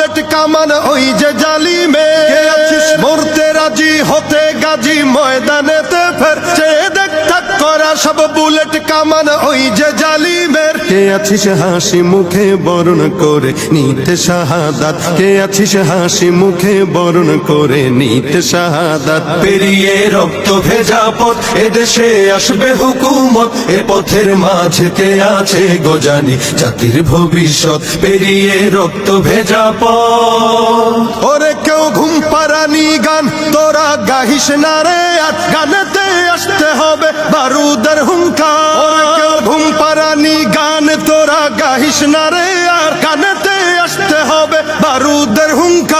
Bullet কামান ওই যে জালিমে। আছিস? মরতে রাজি হতে গাজি ময়দানেতে ফের। চেয়ে দেখ করা সব বুলেট কামান ওই যে জালিমের কে আছিস হাসি মুখে বরণ করে? নিতে শাহাদাত। কে আছিস হাসি মুখে বরণ করে? নিতে শাহাদাত। পেরিয়ে রক্ত ভেজা পথ এদেশে আসবে হুকুমত। এ পথের মাঝেতে আছে গোজানি জাতির ভবিষ্যৎ। পেরিয়ে রক্ত ভেজা পথ। ওরে কেউ ঘুম পারানি গান, তোরা গাহিস না রে, আর গানেতে আসতে হবে। বারুদের হুঙ্কার গাহিস না রে আর কানেতে আসতে হবে। বারুদের হুঙ্কার